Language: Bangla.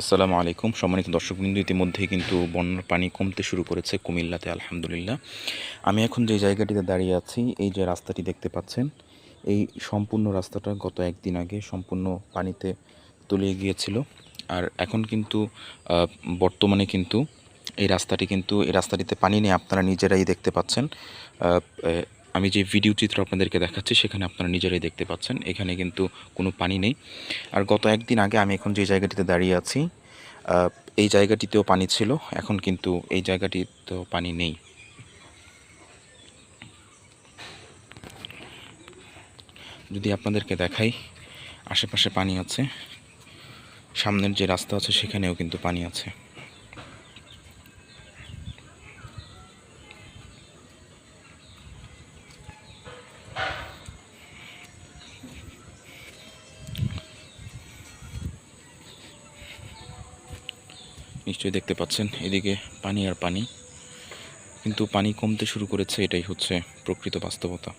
আসসালামু আলাইকুম। সম্মানিত দর্শকবৃন্দ, ইতিমধ্যেই কিন্তু বন্যার পানি কমতে শুরু করেছে কুমিল্লাতে, আলহামদুলিল্লাহ। আমি এখন যে জায়গাটিতে দাঁড়িয়ে আছি, এই যে রাস্তাটি দেখতে পাচ্ছেন, এই সম্পূর্ণ রাস্তাটা গত একদিন আগে সম্পূর্ণ পানিতে তলিয়ে গিয়েছিল। আর এখন কিন্তু বর্তমানে কিন্তু এই রাস্তাটি কিন্তু, এই রাস্তাটিতে পানি নেই, আপনারা নিজেরাই দেখতে পাচ্ছেন। আমি যে ভিডিও চিত্র আপনাদেরকে দেখাচ্ছি, সেখানে আপনারা নিজেরাই দেখতে পাচ্ছেন। এখানে কিন্তু কোনো পানি নেই। আর গত একদিন আগে আমি এখন যে জায়গাটিতে দাঁড়িয়ে আছি এই জায়গাটিতেও পানি ছিল। এখন কিন্তু এই জায়গাটিতেও পানি নেই। যদি আপনাদেরকে দেখাই, আশেপাশে পানি আছে। সামনের যে রাস্তা আছে, সেখানেও কিন্তু পানি আছে। নিশ্চয়ই দেখতে পাচ্ছেন, এদিকে পানি আর পানি। কিন্তু পানি কমতে শুরু করেছে, এটাই হচ্ছে প্রকৃত বাস্তবতা।